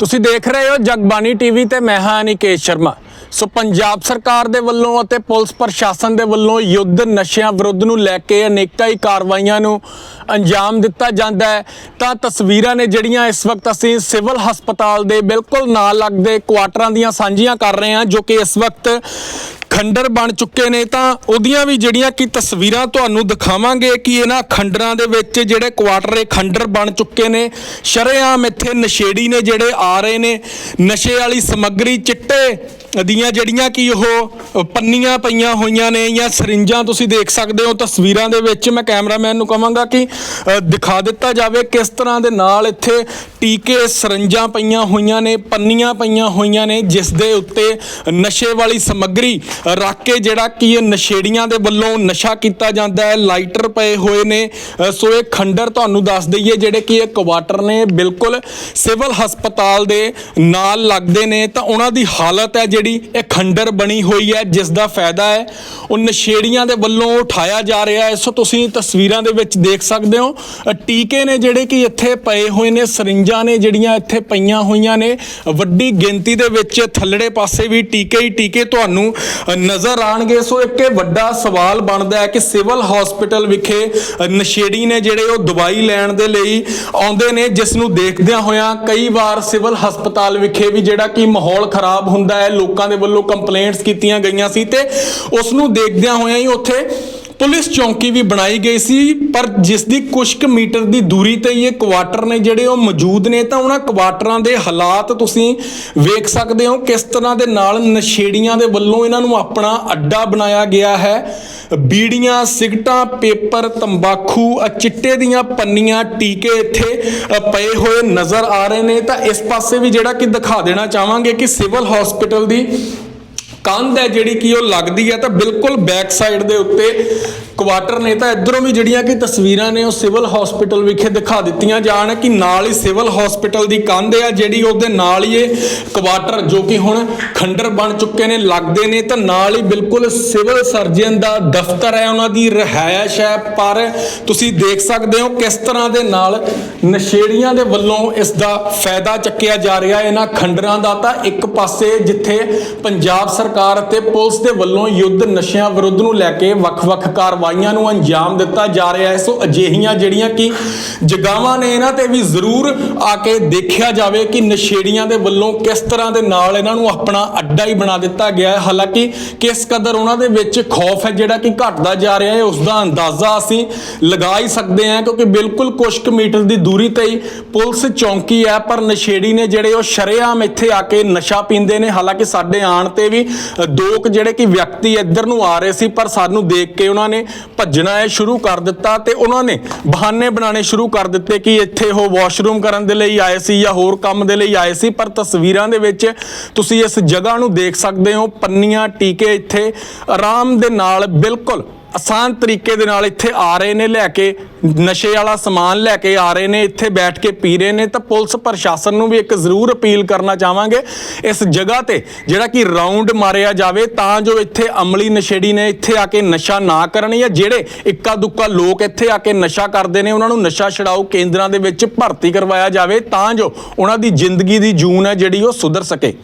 ਤੁਸੀਂ ਦੇਖ ਰਹੇ ਹੋ ਜਗਬਾਣੀ ਟੀਵੀ ਤੇ ਮੈਂ ਹਾਂ ਅਨਿਕੇਸ਼ ਸ਼ਰਮਾ। ਸੋ ਪੰਜਾਬ ਸਰਕਾਰ ਦੇ ਵੱਲੋਂ ਅਤੇ ਪੁਲਿਸ ਪ੍ਰਸ਼ਾਸਨ ਦੇ ਵੱਲੋਂ ਯੁੱਧ ਨਸ਼ਿਆਂ ਵਿਰੁੱਧ ਨੂੰ ਲੈ ਕੇ ਅਨੇਕਾਂ ਹੀ ਕਾਰਵਾਈਆਂ ਨੂੰ ਅੰਜਾਮ ਦਿੱਤਾ ਜਾਂਦਾ ਹੈ। ਤਾਂ ਤਸਵੀਰਾਂ ਨੇ ਜਿਹੜੀਆਂ ਇਸ ਵਕਤ ਅਸੀਂ ਸਿਵਲ ਹਸਪਤਾਲ ਦੇ ਬਿਲਕੁਲ ਨਾਲ ਲੱਗਦੇ ਕੁਆਟਰਾਂ ਦੀਆਂ ਸਾਂਝੀਆਂ ਕਰ ਰਹੇ ਹਾਂ, ਜੋ ਕਿ ਇਸ ਵਕਤ ਖੰਡਰ ਬਣ ਚੁੱਕੇ ਨੇ, ਤਾਂ ਉਹਦੀਆਂ ਵੀ ਜਿਹੜੀਆਂ ਕਿ ਤਸਵੀਰਾਂ ਤੁਹਾਨੂੰ ਦਿਖਾਵਾਂਗੇ ਕਿ ਇਹਨਾਂ ਖੰਡਰਾਂ ਦੇ ਵਿੱਚ ਜਿਹੜੇ ਕੁਆਟਰ ਇਹ ਖੰਡਰ ਬਣ ਚੁੱਕੇ ਨੇ। ਸ਼ਰੇਆਮ ਇੱਥੇ ਨਸ਼ੇੜੀ ਨੇ ਜਿਹੜੇ ਆ ਰਹੇ ਨੇ। ਨਸ਼ੇ ਵਾਲੀ ਸਮੱਗਰੀ ਚਿੱਟੇ ਦੀਆਂ ਜਿਹੜੀਆਂ ਕਿ ਉਹ ਪੰਨੀਆਂ ਪਈਆਂ ਹੋਈਆਂ ਨੇ ਜਾਂ ਸਰਿੰਜਾਂ ਤੁਸੀਂ ਦੇਖ ਸਕਦੇ ਹੋ ਤਸਵੀਰਾਂ ਦੇ ਵਿੱਚ, ਮੈਂ ਕੈਮਰਾਮੈਨ ਨੂੰ ਕਹਾਂਗਾ ਕਿ ਦਿਖਾ ਦਿੱਤਾ ਜਾਵੇ ਕਿਸ ਤਰ੍ਹਾਂ ਦੇ ਨਾਲ ਇੱਥੇ ਟੀਕੇ, ਸਰਿੰਜਾਂ ਪਈਆਂ ਹੋਈਆਂ ਨੇ, ਪੰਨੀਆਂ ਪਈਆਂ ਹੋਈਆਂ ਨੇ ਜਿਸ ਦੇ ਉੱਤੇ ਨਸ਼ੇ ਵਾਲੀ ਸਮੱਗਰੀ ਰੱਖ ਕੇ ਜਿਹੜਾ ਕਿ ਇਹ ਨਸ਼ੇੜੀਆਂ ਦੇ ਵੱਲੋਂ ਨਸ਼ਾ ਕੀਤਾ ਜਾਂਦਾ ਹੈ, ਲਾਈਟਰ ਪਏ ਹੋਏ ਨੇ। ਸੋ ਇਹ ਖੰਡਰ ਤੁਹਾਨੂੰ ਦੱਸ ਦਈਏ ਜਿਹੜੇ ਕਿ ਇਹ ਕੁਆਟਰ ਨੇ, ਬਿਲਕੁਲ ਸਿਵਲ ਹਸਪਤਾਲ ਦੇ ਨਾਲ ਲੱਗਦੇ ਨੇ, ਤਾਂ ਉਹਨਾਂ ਦੀ ਹਾਲਤ ਹੈ ਜਿਹੜੀ ਇਹ ਖੰਡਰ ਬਣੀ ਹੋਈ ਹੈ ਜਿਸ ਦਾ ਫਾਇਦਾ ਹੈ, ਉਹ ਨਸ਼ੇੜੀਆਂ ਦੇ ਵੱਲੋਂ ਉਠਾਇਆ ਜਾ ਰਿਹਾ ਹੈ। ਸੋ ਤੁਸੀਂ ਤਸਵੀਰਾਂ ਦੇ ਵਿੱਚ ਦੇਖ ਸਕਦੇ ਹੋ ਟੀਕੇ ਨੇ ਜਿਹੜੇ ਕਿ ਇੱਥੇ ਪਏ ਹੋਏ ਨੇ, ਸਰਿੰਜਾਂ ਨੇ ਜਿਹੜੀਆਂ ਇੱਥੇ ਪਈਆਂ ਹੋਈਆਂ ਨੇ, ਵੱਡੀ ਗਿਣਤੀ ਦੇ ਵਿੱਚ ਥੱਲੜੇ ਪਾਸੇ ਵੀ ਟੀਕੇ ਹੀ ਟੀਕੇ ਤੁਹਾਨੂੰ ਨਜ਼ਰ ਆਣਗੇ। ਸੋ ਇੱਕ ਇਹ ਵੱਡਾ ਸਵਾਲ ਬਣਦਾ ਹੈ ਕਿ ਸਿਵਲ ਹਸਪੀਟਲ ਵਿਖੇ ਨਸ਼ੇੜੀ ਨੇ ਜਿਹੜੇ ਉਹ ਦਵਾਈ ਲੈਣ ਦੇ ਲਈ ਆਉਂਦੇ ਨੇ, ਜਿਸ ਨੂੰ ਦੇਖਦਿਆਂ ਹੋਇਆਂ ਕਈ ਵਾਰ ਸਿਵਲ ਹਸਪਤਾਲ ਵਿਖੇ ਵੀ ਜਿਹੜਾ ਕਿ ਮਾਹੌਲ ਖਰਾਬ ਹੁੰਦਾ ਹੈ, ਲੋਕ ਲੋਕਾਂ ਦੇ ਵੱਲੋਂ ਕੰਪਲੇਂਟਸ ਕੀਤੀਆਂ ਗਈਆਂ ਸੀ ਤੇ ਉਸ ਨੂੰ ਦੇਖਦਿਆਂ ਹੋਇਆਂ ਹੀ ਉੱਥੇ ਪੁਲਿਸ ਚੌਂਕੀ ਵੀ ਬਣਾਈ ਗਈ ਸੀ, ਪਰ ਜਿਸ ਦੀ ਕੁਝ ਕੁ ਮੀਟਰ ਦੀ ਦੂਰੀ ਤੇ ਹੀ ਇਹ ਕੁਆਟਰ ਨੇ ਜਿਹੜੇ ਉਹ ਮੌਜੂਦ ਨੇ, ਤਾਂ ਉਹਨਾਂ ਕੁਆਟਰਾਂ ਦੇ ਹਾਲਾਤ ਤੁਸੀਂ ਵੇਖ ਸਕਦੇ ਹੋ ਕਿਸ ਤਰ੍ਹਾਂ ਦੇ ਨਾਲ ਨਸ਼ੇੜੀਆਂ ਦੇ ਵੱਲੋਂ ਇਹਨਾਂ ਨੂੰ ਆਪਣਾ ਅੱਡਾ ਬਣਾਇਆ ਗਿਆ ਹੈ। ਬੀੜੀਆਂ, ਸਿਗਟਾਂ, ਪੇਪਰ, ਤੰਬਾਕੂ ਅ ਚਿੱਟੇ ਦੀਆਂ ਪੰਨੀਆਂ, ਟੀਕੇ ਇੱਥੇ ਪਏ ਹੋਏ ਨਜ਼ਰ ਆ ਰਹੇ ਨੇ। ਤਾਂ ਇਸ ਪਾਸੇ ਵੀ ਜਿਹੜਾ ਕਿ ਦਿਖਾ ਦੇਣਾ ਚਾਹਾਂਗੇ ਕਿ ਸਿਵਲ ਹਸਪੀਟਲ ਦੀ ਕੰਧ ਹੈ ਜਿਹੜੀ ਕਿ ਉਹ ਲੱਗਦੀ ਹੈ ਤਾਂ ਬਿਲਕੁਲ ਬੈਕ ਸਾਈਡ ਦੇ ਉੱਤੇ ਕੁਆਟਰ ਨੇ ਤਾਂ ਇਧਰੋਂ ਵੀ ਜਿਹੜੀਆਂ ਕਿ ਤਸਵੀਰਾਂ ਨੇ ਉਹ ਸਿਵਲ ਹਸਪੀਟਲ ਵਿਖੇ ਦਿਖਾ ਦਿੱਤੀਆਂ ਜਾਣ ਕਿ ਨਾਲ ਹੀ ਸਿਵਲ ਹਸਪੀਟਲ ਦੀ ਕੰਧ ਹੈ ਜਿਹੜੀ ਉਹਦੇ ਨਾਲ ਹੀ ਇਹ ਕੁਆਟਰ ਜੋ ਕਿ ਹੁਣ ਖੰਡਰ ਬਣ ਚੁੱਕੇ ਨੇ, ਲੱਗਦੇ ਨੇ ਤਾਂ ਨਾਲ ਹੀ ਬਿਲਕੁਲ ਸਿਵਲ ਸਰਜਨ ਦਾ ਦਫ਼ਤਰ ਹੈ, ਉਹਨਾਂ ਦੀ ਰਿਹਾਇਸ਼ ਹੈ, ਪਰ ਤੁਸੀਂ ਦੇਖ ਸਕਦੇ ਹੋ ਕਿਸ ਤਰ੍ਹਾਂ ਦੇ ਨਾਲ ਨਸ਼ੇੜੀਆਂ ਦੇ ਵੱਲੋਂ ਇਸ ਦਾ ਫਾਇਦਾ ਚੱਕਿਆ ਜਾ ਰਿਹਾ ਇਹਨਾਂ ਖੰਡਰਾਂ ਦਾ ਤਾਂ ਇੱਕ ਪਾਸੇ ਜਿੱਥੇ ਪੰਜਾਬ ਸਰਕਾਰ ਸਰਕਾਰ ਅਤੇ ਪੁਲਿਸ ਦੇ ਵੱਲੋਂ ਯੁੱਧ ਨਸ਼ਿਆਂ ਵਿਰੁੱਧ ਨੂੰ ਲੈ ਕੇ ਵੱਖ-ਵੱਖ ਕਾਰਵਾਈਆਂ ਨੂੰ ਅੰਜਾਮ ਦਿੱਤਾ ਜਾ ਰਿਹਾ ਹੈ। ਸੋ ਅਜਿਹੀਆਂ ਜਿਹੜੀਆਂ ਕਿ ਜਗਾਵਾਂ ਨੇ ਇਹਨਾਂ ਤੇ ਵੀ ਜ਼ਰੂਰ ਆ ਕੇ ਦੇਖਿਆ ਜਾਵੇ ਕਿ ਨਸ਼ੇੜੀਆਂ ਦੇ ਵੱਲੋਂ ਕਿਸ ਤਰ੍ਹਾਂ ਦੇ ਨਾਲ ਇਹਨਾਂ ਨੂੰ ਆਪਣਾ ਅੱਡਾ ਹੀ ਬਣਾ ਦਿੱਤਾ ਗਿਆ ਹੈ। ਹਾਲਾਂਕਿ ਕਿਸ ਕਦਰ ਉਹਨਾਂ ਦੇ ਵਿੱਚ ਖੌਫ ਹੈ ਜਿਹੜਾ ਕਿ ਘਟਦਾ ਜਾ ਰਿਹਾ ਹੈ ਉਸ ਦਾ ਅੰਦਾਜ਼ਾ ਅਸੀਂ ਲਗਾ ਹੀ ਸਕਦੇ ਹਾਂ ਕਿਉਂਕਿ ਬਿਲਕੁਲ ਕੁਝ ਕੁ ਮੀਟਰ ਦੀ ਦੂਰੀ ਤੇ ਹੀ ਪੁਲਿਸ ਚੌਂਕੀ ਹੈ, ਪਰ ਨਸ਼ੇੜੀ ਨੇ ਜਿਹੜੇ ਉਹ ਸ਼ਰੇਆਮ ਇੱਥੇ ਆ ਕੇ ਨਸ਼ਾ ਪੀਂਦੇ ਨੇ। ਹਾਲਾਂਕਿ ਸਾਡੇ ਆਣ ਤੇ ਵੀ ਦੋ ਕੁ ਜਿਹੜੇ ਕਿ ਵਿਅਕਤੀ ਇੱਧਰ ਨੂੰ ਆ ਰਹੇ ਸੀ, ਪਰ ਸਾਨੂੰ ਦੇਖ ਕੇ ਉਹਨਾਂ ਨੇ ਭੱਜਣਾ ਇਹ ਸ਼ੁਰੂ ਕਰ ਦਿੱਤਾ ਤੇ ਉਹਨਾਂ ਨੇ ਬਹਾਨੇ ਬਣਾਉਣੇ ਸ਼ੁਰੂ ਕਰ ਦਿੱਤੇ ਕਿ ਇੱਥੇ ਉਹ ਵਾਸ਼ਰੂਮ ਕਰਨ ਦੇ ਲਈ ਆਏ ਸੀ ਜਾਂ ਹੋਰ ਕੰਮ ਦੇ ਲਈ ਆਏ ਸੀ, ਪਰ ਤਸਵੀਰਾਂ ਦੇ ਵਿੱਚ ਤੁਸੀਂ ਇਸ ਜਗ੍ਹਾ ਨੂੰ ਦੇਖ ਸਕਦੇ ਹੋ, ਪੰਨੀਆਂ ਟੀਕੇ ਇੱਥੇ ਆਰਾਮ ਦੇ ਨਾਲ ਬਿਲਕੁਲ ਆਸਾਨ ਤਰੀਕੇ ਦੇ ਨਾਲ ਇੱਥੇ ਆ ਰਹੇ ਨੇ, ਲੈ ਕੇ ਨਸ਼ੇ ਵਾਲਾ ਸਮਾਨ ਲੈ ਕੇ ਆ ਰਹੇ ਨੇ, ਇੱਥੇ ਬੈਠ ਕੇ ਪੀ ਰਹੇ ਨੇ, ਤਾਂ ਪੁਲਿਸ ਪ੍ਰਸ਼ਾਸਨ ਨੂੰ ਵੀ ਇੱਕ ਜ਼ਰੂਰ ਅਪੀਲ ਕਰਨਾ ਚਾਹਾਂਗੇ ਇਸ ਜਗ੍ਹਾ ਤੇ, ਜਿਹੜਾ ਕਿ ਰਾਉਂਡ ਮਾਰਿਆ ਜਾਵੇ, ਤਾਂ ਜੋ ਇੱਥੇ ਅਮਲੀ ਨਸ਼ੇੜੀ ਨੇ ਇੱਥੇ ਆ ਕੇ ਨਸ਼ਾ ਨਾ ਕਰਨ ਜਾਂ ਜਿਹੜੇ ਇੱਕਾ ਦੁੱਕਾ ਲੋਕ ਇੱਥੇ ਆ ਕੇ ਨਸ਼ਾ ਕਰਦੇ ਨੇ, ਉਹਨਾਂ ਨੂੰ ਨਸ਼ਾ ਛਡਾਊ ਕੇਂਦਰਾਂ ਦੇ ਵਿੱਚ ਭਰਤੀ ਕਰਵਾਇਆ ਜਾਵੇ, ਤਾਂ ਜੋ ਉਹਨਾਂ ਦੀ ਜ਼ਿੰਦਗੀ ਦੀ ਜੂਨ ਹੈ ਜਿਹੜੀ ਉਹ ਸੁਧਰ ਸਕੇ।